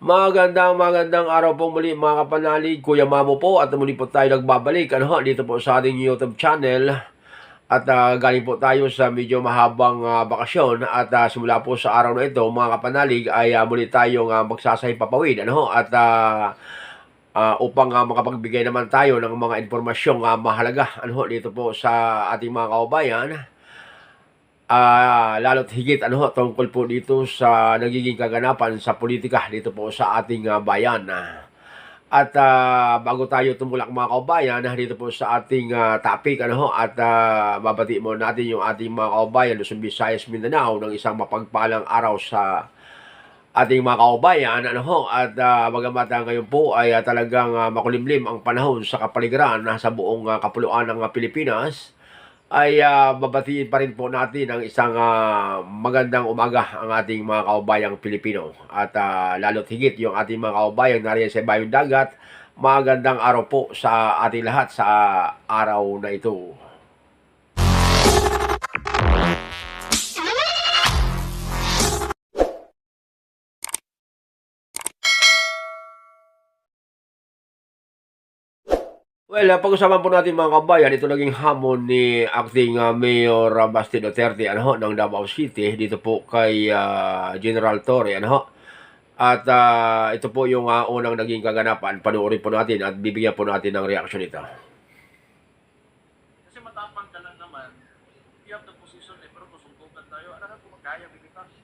Magandang magandang araw po muli mga kapanalig, Kuya Mamo po at muli po tayo nagbabalik. Ano, dito po sa ating YouTube channel. At ah, galing po tayo sa medyo mahabang ah, bakasyon. At ah, simula po sa araw na ito mga kapanalig ay ah, muli tayong uh, magsasahing papawid. Ano, at ah, ah, upang ah, makapagbigay naman tayo ng mga impormasyong ah, mahalaga. Ano, dito po sa ating mga kaubayan Ah, lalo't higit ano tungkol po dito sa nagiging kaganapan sa politika dito po sa ating ah, bayan. Ah, At ah, bago tayo tumulak mga kaubayan dito po sa ating ah, topic ano at ah, babati mo natin yung ating mga kaubayan Luzon, Visayas, Mindanao ng isang mapagpalang araw sa ating mga kaubayan ano ho at uh, bagamat ngayon po ay ah, talagang ah, makulimlim ang panahon sa kapaligiran na sa buong ah, kapuluan ng ah, Pilipinas ay ah, babatiin pa rin po natin ang isang ah, magandang umaga ang ating mga kaubayang Pilipino. At ah, lalo't higit yung ating mga kaubayang nariyan sa bayong dagat, magandang araw po sa ating lahat sa araw na ito. Well, pag-usapan po natin mga kabayan, ito naging hamon ni acting ah, Mayor ah, Basti Duterte ano, ng Davao City dito po kay ah, General Torre. Ano. At ah, ito po yung ah, unang naging kaganapan. Panoorin po natin at bibigyan po natin ng reaction nito. Kasi matapang ka lang naman, you have the position eh, pero kung sungkukan tayo, ano kung magkaya bilitas.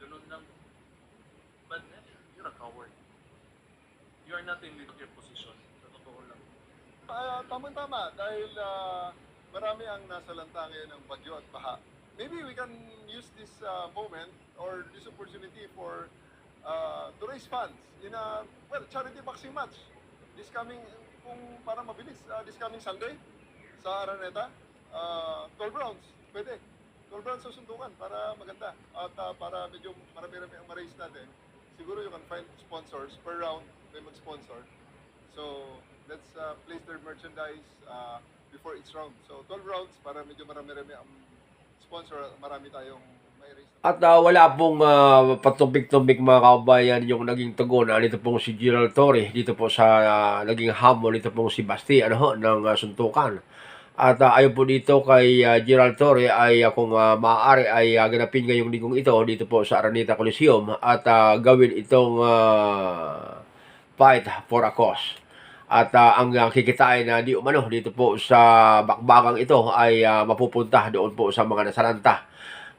Ganun lang. But eh, you're a coward. You are not in your position. Totoo lang. Ah, tama-tama dahil ah, marami ang nasa lantangan ng bagyo at baha. Maybe we can use this ah, moment or this opportunity for ah, to raise funds in a well charity boxing match this coming kung para mabilis ah, this coming Sunday sa Araneta. Ah, 12 rounds pwede. 12 rounds sa suntukan para maganda. At ah, para medyo marami-rami ang ma-raise natin siguro you can find sponsors per round may mag-sponsor. So, let's uh, place their merchandise uh, before each round. So, 12 rounds para medyo marami-rami ang sponsor marami tayong. At ah, wala pong uh, patumbik-tumbik mga kabayan yung naging tugon. Ah, dito pong si Gerald Torre, dito po sa ah, naging hamon, dito pong si Basti ano, ho, ng ah, suntukan. At uh, ayon po dito kay ah, Gerald Torre ay uh, kung ah, maaari ay uh, ganapin ngayong linggong ito dito po sa Araneta Coliseum at ah, gawin itong ah, fight for a cause. At ah, ang kikitain na di umano dito po sa bakbagang ito ay ah, mapupunta doon po sa mga nasalanta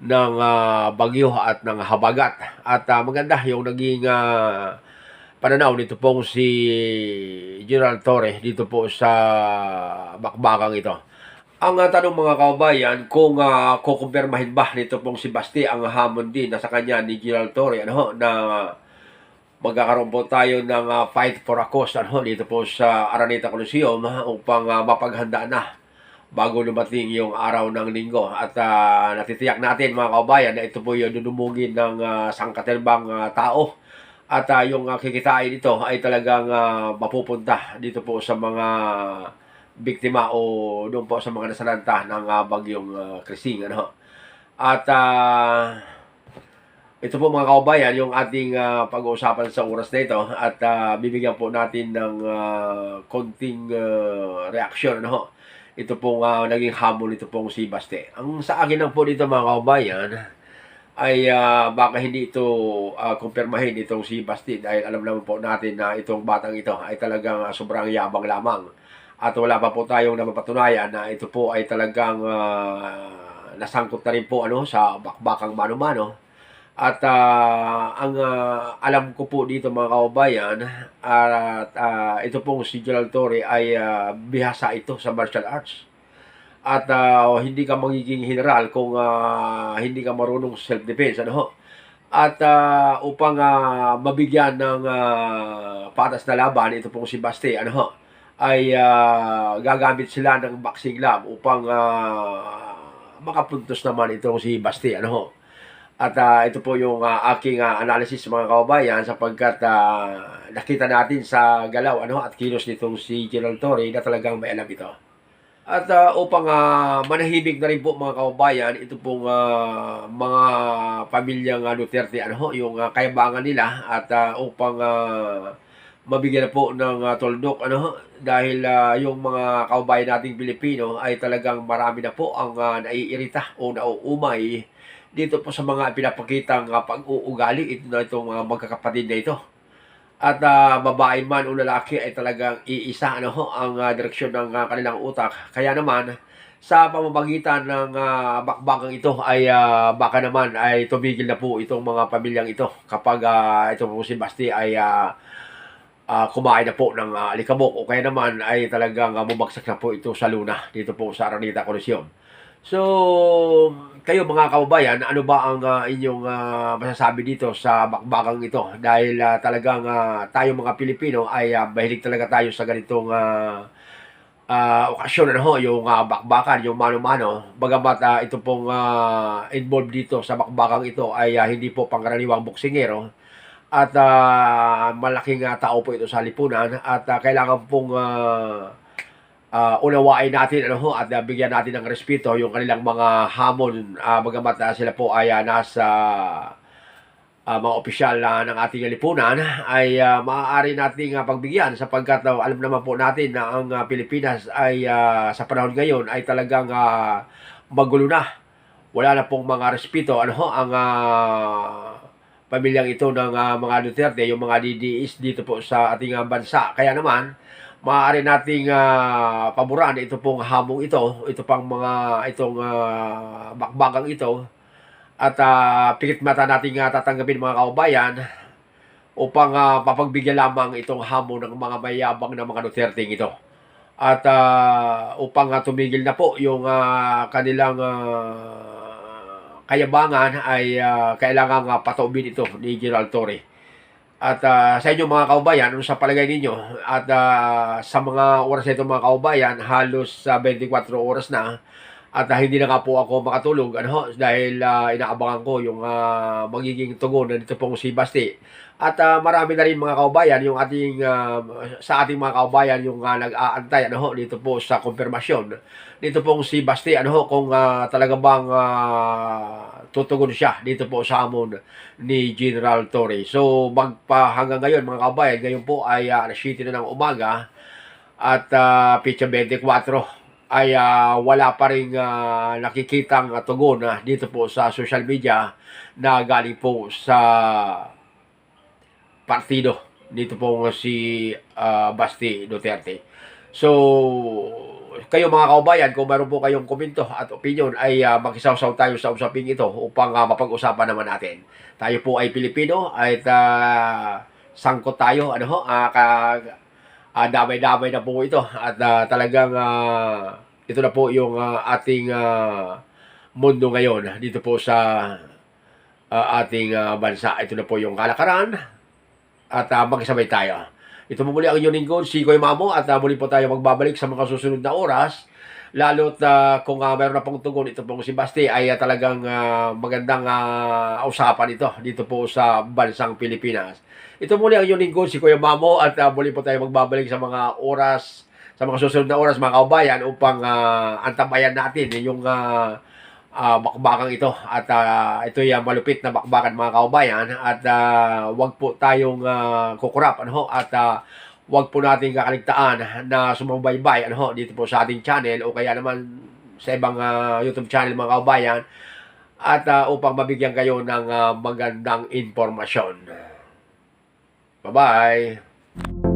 ng ah, bagyo at ng habagat. At ah, maganda yung naging ah, pananaw nito pong si General Torre dito po sa bakbagang ito. Ang ah, tanong mga kaubayan, kung uh, kukumpirmahin ba nito pong si Basti ang hamon din na sa kanya ni General Torre ano, na magkakaroon po tayo ng ah, fight for a cause ano, dito po sa Araneta Coliseum upang ah, mapaghanda na bago lumating yung araw ng linggo. At ah, natitiyak natin mga kaubayan na ito po yung dudumugin ng uh, sangkatelbang ah, tao. At ah, yung ah, kikitain ito ay talagang ah, mapupunta dito po sa mga biktima o doon po sa mga nasalanta ng ah, bagyong uh, Krising. Ano. At ah, ito po mga kaubayan, yung ating ah, pag-uusapan sa oras na ito at ah, bibigyan po natin ng ah, konting ah, reaksyon. Ano? Ito pong ah, naging hamon ito pong si Baste. Ang sa akin lang po dito mga kaubayan ay ah, baka hindi ito ah, kumpirmahin itong si Basti dahil alam naman po natin na itong batang ito ay talagang ah, sobrang yabang lamang. At wala pa po tayong napapatunayan na ito po ay talagang ah, nasangkot na rin po ano, sa bakbakang mano-mano. At ah, ang ah, alam ko po dito mga kaubayan, at ah, ito pong si Gerald Torre ay ah, bihasa ito sa martial arts. At ah, hindi ka magiging general kung ah, hindi ka marunong self-defense. Ano? At ah, upang ah, mabigyan ng ah, patas na laban, ito pong si Baste, ano ay ah, gagamit sila ng boxing glove upang ah, makapuntos naman itong si Baste. Ano? At ah, ito po yung ah, aking ah, analysis mga kaubayan sapagkat ah, nakita natin sa galaw ano at kilos nitong si Gerald Torre na talagang may alam ito. At ah, upang ah, manahimik na rin po mga kababayan, ito pong ah, mga pamilyang ah, Duterte, ano yung ah, kayabangan nila at ah, upang ah, mabigyan po ng ah, tuldok, ano dahil ah, yung mga kababayan nating Pilipino ay talagang marami na po ang ah, naiirita o nauumay dito po sa mga pinapakitang ah, pag-uugali ito na itong mga magkakapatid na ito. At ah, babae man o lalaki ay talagang iisa ano ho, ang ah, direksyon ng ah, kanilang utak. Kaya naman sa pamamagitan ng ah, bakbagang ito ay ah, baka naman ay tumigil na po itong mga pamilyang ito kapag ah, itong po si Basti ay ah, ah, kumain na po ng ah, alikabok o kaya naman ay talagang ah, bumagsak na po ito sa luna dito po sa Aranita Coliseum. So, kayo mga kababayan, ano ba ang ah, inyong ah, masasabi dito sa bakbagang ito? Dahil ah, talagang ah, tayo mga Pilipino ay ah, mahilig talaga tayo sa ganitong ah, ah, okasyon, ano yung ah, bakbakan, yung mano-mano. Bagamat ah, ito pong ah, involved dito sa bakbagang ito ay ah, hindi po pangkaraniwang boksingero at ah, malaking ah, tao po ito sa lipunan at ah, kailangan pong ah, ah, unawain natin ano ho at ah, bigyan natin ng respeto yung kanilang mga hamon ah, bagamat ah, sila po ay ah, nasa ah, mga opisyal na ng ating lipunan ay ah, maaari nating ah, pagbigyan sapagkat ah, alam naman po natin na ang ah, Pilipinas ay ah, sa panahon ngayon ay talagang ah, magulo na. Wala na pong mga respeto ano ho ang ah, pamilyang ito ng ah, mga Duterte, yung mga DDS dito po sa ating ah, bansa. Kaya naman, maaari nating ah, paboran ito pong hamong ito, ito pang mga itong ah, bakbagang ito at ah, pikit mata nating ah, tatanggapin mga kaubayan upang ah, papagbigyan lamang itong hamon ng mga mayabang na mga Duterte ito. At ah, upang ah, tumigil na po yung ah, kanilang ah, kayabangan ay ah, kailangan uh, pataubin ito ni Gerald Torre. At ah, sa inyo mga kaubayan, ano sa palagay ninyo? At ah, sa mga oras na ito mga kaubayan, halos sa 24 oras na at ah, hindi na nga po ako makatulog ano dahil ah, inaabangan ko yung ah, magiging tugon na dito pong si Basti. At ah, marami na rin mga kaubayan yung ating ah, sa ating mga kaubayan yung ah, nag-aantay ano ho, dito po sa konfirmasyon. Dito pong si Basti ano ho, kung ah, talaga bang ah, tutugon siya dito po sa amon ni General Torre. So magpa hanggang ngayon mga kaubayan, ngayon po ay uh, alas 7 na ng umaga at uh, pitsa 24 ay ah, wala pa rin ah, nakikitang ah, tugon ah, dito po sa social media na galing po sa partido dito po si ah, Basti Duterte. So, kayo mga kaubayan, kung meron po kayong komento at opinion ay uh, makisawsaw tayo sa usaping ito upang ah, mapag-usapan naman natin. Tayo po ay Pilipino at ah, sangkot tayo, ano ah, ka, ah, damay-damay na po ito at ah, talagang ah, ito na po yung ah, ating ah, mundo ngayon dito po sa ah, ating ah, bansa. Ito na po yung kalakaran at uh, magsabay tayo. Ito po muli ang inyong lingkod, si Koy Mamo at uh, muli po tayo magbabalik sa mga susunod na oras. Lalo't uh, kung uh, meron na pong tugon, ito pong si Basti ay uh, talagang uh, magandang uh, usapan ito dito po sa bansang Pilipinas. Ito muli ang inyong lingkod, si Kuya Mamo at uh, muli po tayo magbabalik sa mga oras, sa mga susunod na oras mga kaubayan upang uh, antabayan natin yung uh, uh, bakbakan ito. At uh, ito yung malupit na bakbakan mga kaubayan. At uh, wag po tayong uh, kukurap ano at uh, wag po nating kakaligtaan na sumubaybay ano ho, dito po sa ating channel o kaya naman sa ibang uh, YouTube channel mga kaubayan at uh, upang mabigyan kayo ng uh, magandang informasyon. Bye-bye!